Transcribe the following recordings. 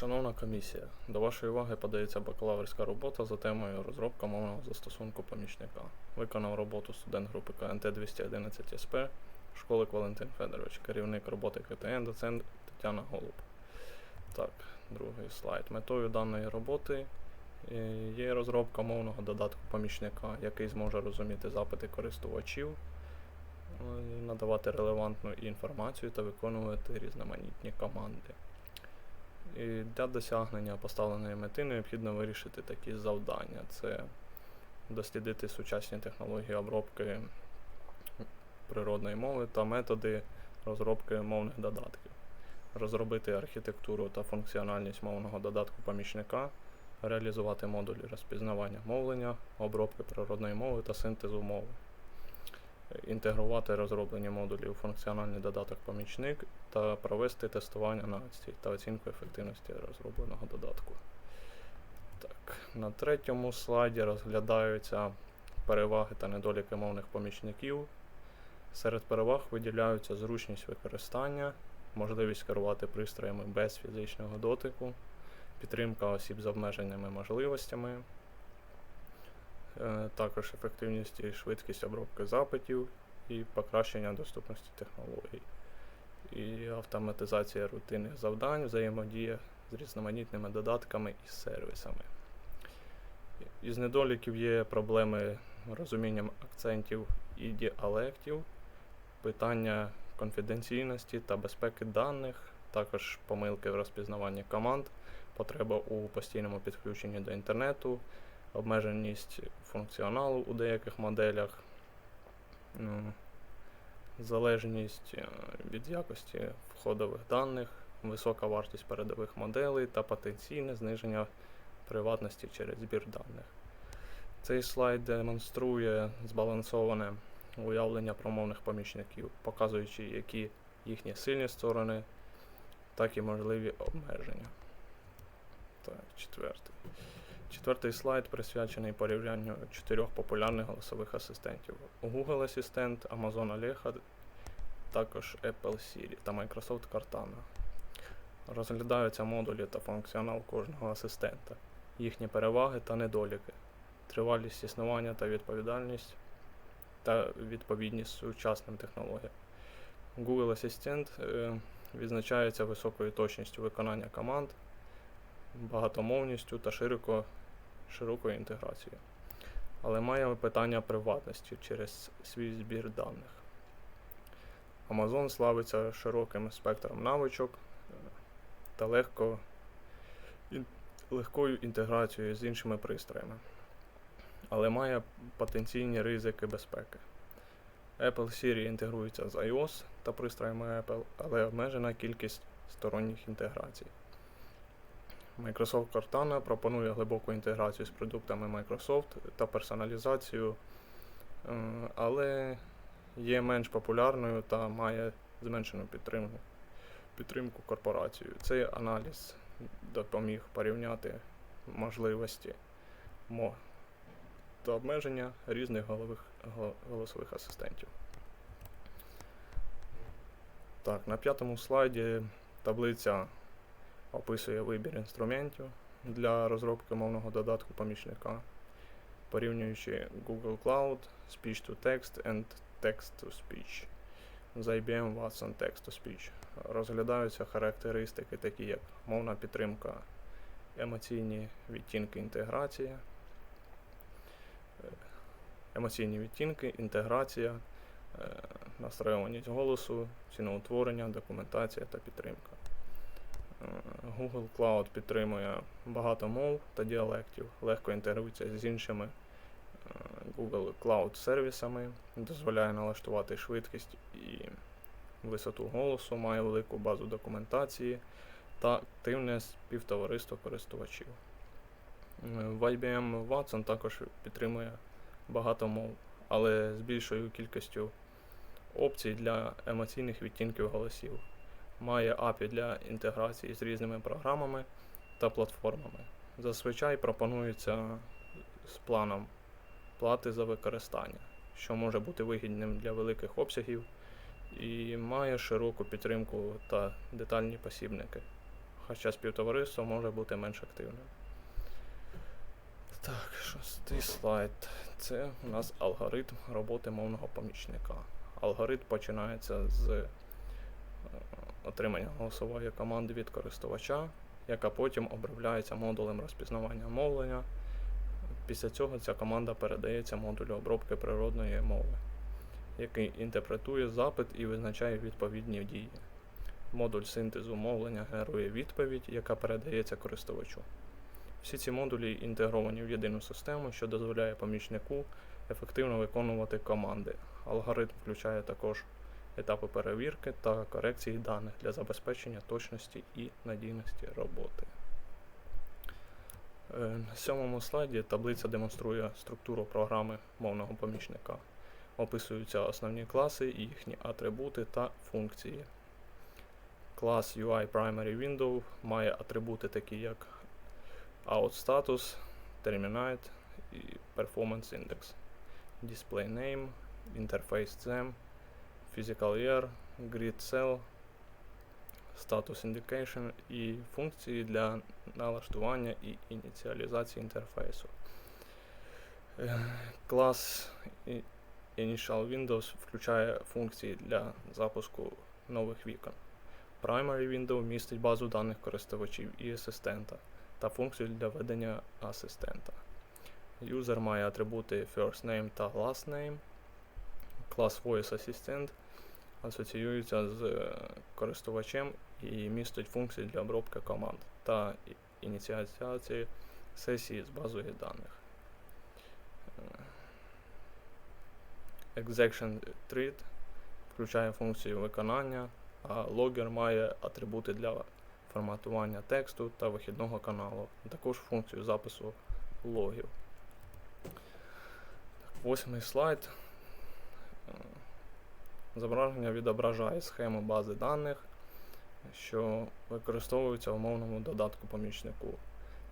Шановна комісія, до вашої уваги подається бакалаврська робота за темою розробка мовного застосунку помічника. Виконав роботу студент групи КНТ 211 СП, школик Валентин Федорович, керівник роботи КТН, доцент Тетяна Голуб. Так, другий слайд. Метою даної роботи е, є розробка мовного додатку помічника, який зможе розуміти запити користувачів, е, надавати релевантну інформацію та виконувати різноманітні команди. І для досягнення поставленої мети необхідно вирішити такі завдання: це дослідити сучасні технології обробки природної мови та методи розробки мовних додатків, розробити архітектуру та функціональність мовного додатку помічника, реалізувати модулі розпізнавання мовлення, обробки природної мови та синтезу мови, інтегрувати розроблені модулі у функціональний додаток помічник та провести тестування на відстій та оцінку ефективності розробленого додатку. Так, на третьому слайді розглядаються переваги та недоліки мовних помічників. Серед переваг виділяються зручність використання, можливість керувати пристроями без фізичного дотику, підтримка осіб з обмеженими можливостями, також ефективність і швидкість обробки запитів і покращення доступності технологій і автоматизація рутинних завдань, взаємодія з різноманітними додатками і сервісами. Із недоліків є проблеми розумінням акцентів і діалектів, питання конфіденційності та безпеки даних, також помилки в розпізнаванні команд, потреба у постійному підключенні до інтернету, обмеженість функціоналу у деяких моделях. Ну, залежність е, від якості входових даних, висока вартість передових моделей та потенційне зниження приватності через збір даних. Цей слайд демонструє збалансоване уявлення про мовних помічників, показуючи які їхні сильні сторони, так і можливі обмеження. Так, четвертий. Четвертий слайд присвячений порівнянню чотирьох популярних голосових асистентів: Google Асистент, Amazon Alexa, також Apple Siri та Microsoft Cortana. Розглядаються модулі та функціонал кожного асистента, їхні переваги та недоліки, тривалість існування та відповідальність та відповідність сучасним технологіям. Google Асистент е, відзначається високою точністю виконання команд, багатомовністю та широко, широкою інтеграцією, але має питання приватності через свій збір даних. Amazon славиться широким спектром навичок е, та легко, ін- легкою інтеграцією з іншими пристроями, але має потенційні ризики безпеки. Apple Siri інтегрується з iOS та пристроями Apple, але обмежена кількість сторонніх інтеграцій. Microsoft Cortana пропонує глибоку інтеграцію з продуктами Microsoft та персоналізацію, е, але є менш популярною та має зменшену підтримку, підтримку корпорацію. Цей аналіз допоміг порівняти можливості мо- та обмеження різних голових, голосових асистентів. Так, на п'ятому слайді таблиця описує вибір інструментів для розробки мовного додатку помічника, порівнюючи Google Cloud, Speech to Text and Text to Speech з IBM Watson Text to Speech. Розглядаються характеристики, такі як мовна підтримка, емоційні відтінки інтеграції, е, емоційні відтінки, інтеграція, е, настроюваність голосу, ціноутворення, документація та підтримка. Google Cloud підтримує багато мов та діалектів, легко інтегрується з іншими е, Google Cloud сервісами, дозволяє налаштувати швидкість і висоту голосу, має велику базу документації та активне співтовариство користувачів. Е, В IBM Watson також підтримує багато мов, але з більшою кількістю опцій для емоційних відтінків голосів. Має API для інтеграції з різними програмами та платформами. Зазвичай пропонується з планом плати за використання, що може бути вигідним для великих обсягів і має широку підтримку та детальні посібники. хоча співтовариство може бути менш активним. Так, шостий слайд. Це у нас алгоритм роботи мовного помічника. Алгоритм починається з е, отримання голосової команди від користувача, яка потім обробляється модулем розпізнавання мовлення. Після цього ця команда передається модулю обробки природної мови, який інтерпретує запит і визначає відповідні дії. Модуль синтезу мовлення генерує відповідь, яка передається користувачу. Всі ці модулі інтегровані в єдину систему, що дозволяє помічнику ефективно виконувати команди. Алгоритм включає також етапи перевірки та корекції даних для забезпечення точності і надійності роботи. Е, На сьомому слайді таблиця демонструє структуру програми мовного помічника. Описуються основні класи, їхні атрибути та функції. Клас UI Primary Window має атрибути такі як OutStatus, Terminate і Performance Index, Display Interface Them, Physical Year, Grid Cell, Status Indication і функції для налаштування і ініціалізації інтерфейсу. Е, Клас Initial Windows включає функції для запуску нових вікон. Primary Window містить базу даних користувачів і асистента та функцію для ведення асистента. Юзер має атрибути First Name та Last Name. Клас Voice Assistant асоціюється з користувачем і містить функції для обробки команд та ініціації сесії з базою даних. Е, Execution Treat включає функцію виконання, а Logger має атрибути для форматування тексту та вихідного каналу, а також функцію запису логів. Восьмий слайд. Е, Зображення відображає схему бази даних, що використовуються в мовному додатку помічнику.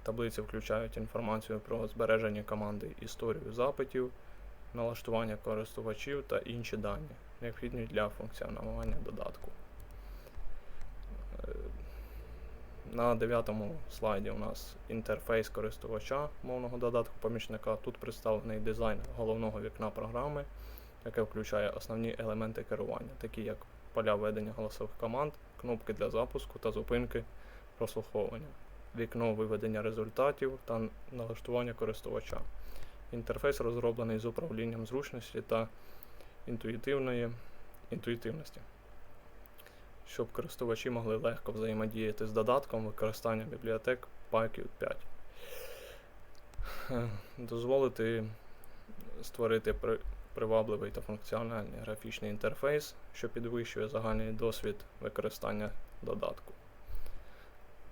Таблиці включають інформацію про збереження команди історію запитів, налаштування користувачів та інші дані, необхідні для функціонування додатку. Е, На дев'ятому слайді у нас інтерфейс користувача мовного додатку помічника. Тут представлений дизайн головного вікна програми, яке включає основні елементи керування, такі як поля ведення голосових команд, кнопки для запуску та зупинки прослуховування, вікно виведення результатів та налаштування користувача. Інтерфейс розроблений з управлінням зручності та інтуїтивної інтуїтивності щоб користувачі могли легко взаємодіяти з додатком використання бібліотек PyQt 5. Е, Дозволити створити привабливий та функціональний графічний інтерфейс, що підвищує загальний досвід використання додатку.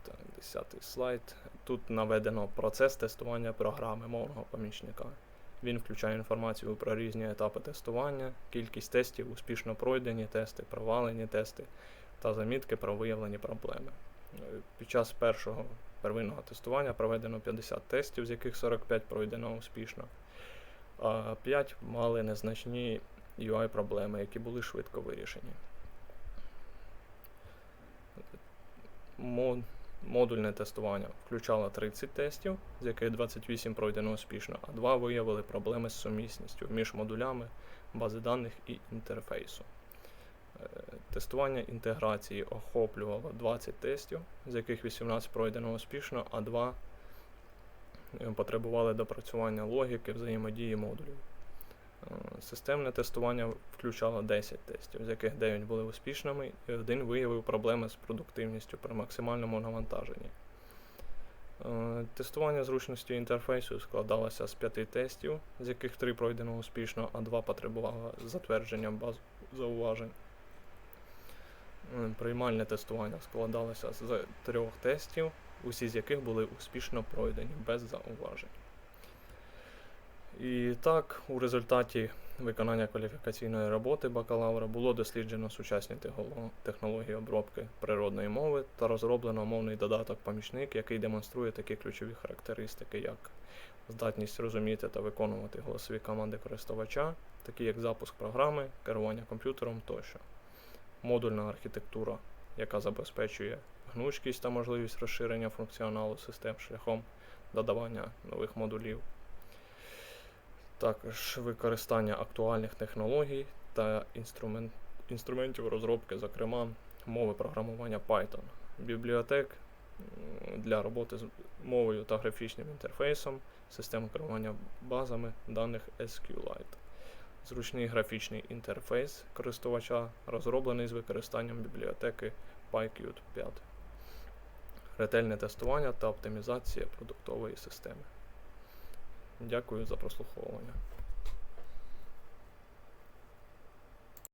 Так, 10 слайд. Тут наведено процес тестування програми мовного помічника. Він включає інформацію про різні етапи тестування, кількість тестів, успішно пройдені тести, провалені тести та замітки про виявлені проблеми. Під час першого первинного тестування проведено 50 тестів, з яких 45 пройдено успішно, а 5 мали незначні UI-проблеми, які були швидко вирішені. Модульне тестування включало 30 тестів, з яких 28 пройдено успішно, а 2 виявили проблеми з сумісністю між модулями бази даних і інтерфейсу. Е, Тестування інтеграції охоплювало 20 тестів, з яких 18 пройдено успішно, а 2 е, потребували допрацювання логіки взаємодії модулів. Е, Системне тестування включало 10 тестів, з яких 9 були успішними, і один виявив проблеми з продуктивністю при максимальному навантаженні. Е, Тестування зручності інтерфейсу складалося з 5 тестів, з яких 3 пройдено успішно, а 2 потребувало затвердження баз зауважень. Е, Приймальне тестування складалося з трьох тестів, усі з яких були успішно пройдені без зауважень. І так, у результаті виконання кваліфікаційної роботи бакалавра було досліджено сучасні технології обробки природної мови та розроблено мовний додаток помічник, який демонструє такі ключові характеристики, як здатність розуміти та виконувати голосові команди користувача, такі як запуск програми, керування комп'ютером тощо. Модульна архітектура яка забезпечує гнучкість та можливість розширення функціоналу систем шляхом додавання нових модулів. Також використання актуальних технологій та інструмен- інструментів розробки, зокрема мови програмування Python, бібліотек для роботи з мовою та графічним інтерфейсом, систем керування базами даних SQLite. Зручний графічний інтерфейс користувача розроблений з використанням бібліотеки PyQt 5. Ретельне тестування та оптимізація продуктової системи. Дякую за прослуховування.